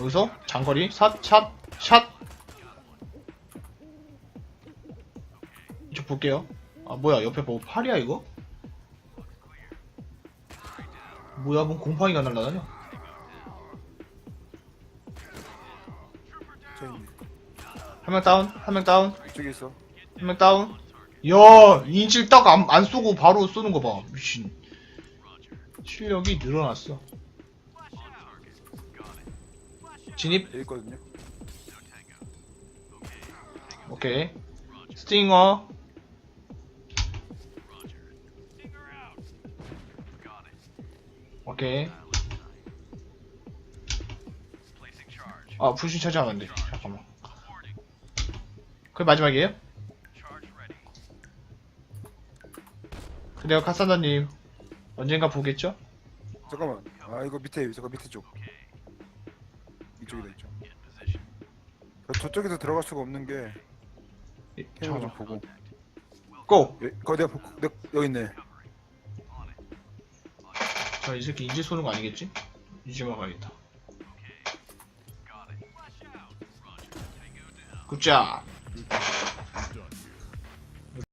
여기서 장거리 샷, 샷, 샷. 이쪽 볼게요. 아 뭐야 옆에 뭐 팔이야 이거? 뭐야 뭔 곰팡이가 날라다녀? 한 명 다운, 한 명 다운, 이쪽에 있어. 한 명 다운. 야 인질 딱안 쏘고 바로 쏘는 거 봐. 미친. 실력이 늘어났어. 진입. 여기 있거든요. 오케이. 스팅어. 오케이. 아, 불신 차지하면 안 돼. 잠깐만. 그게 마지막이에요? 그래요, 카산다님. 언젠가 보겠죠? 잠깐만. 아 이거 밑에 잠깐 밑에 쪽. 이쪽이다 이쪽. 저- 저쪽에서 들어갈 수가 없는 게 예, 캠을 좀. 보고. 고! 여, 거 내가 보, 내, 여기 있네. 자, 이 새끼 인질 쏘는 거 아니겠지? 이제만 가야겠다. 굿잡!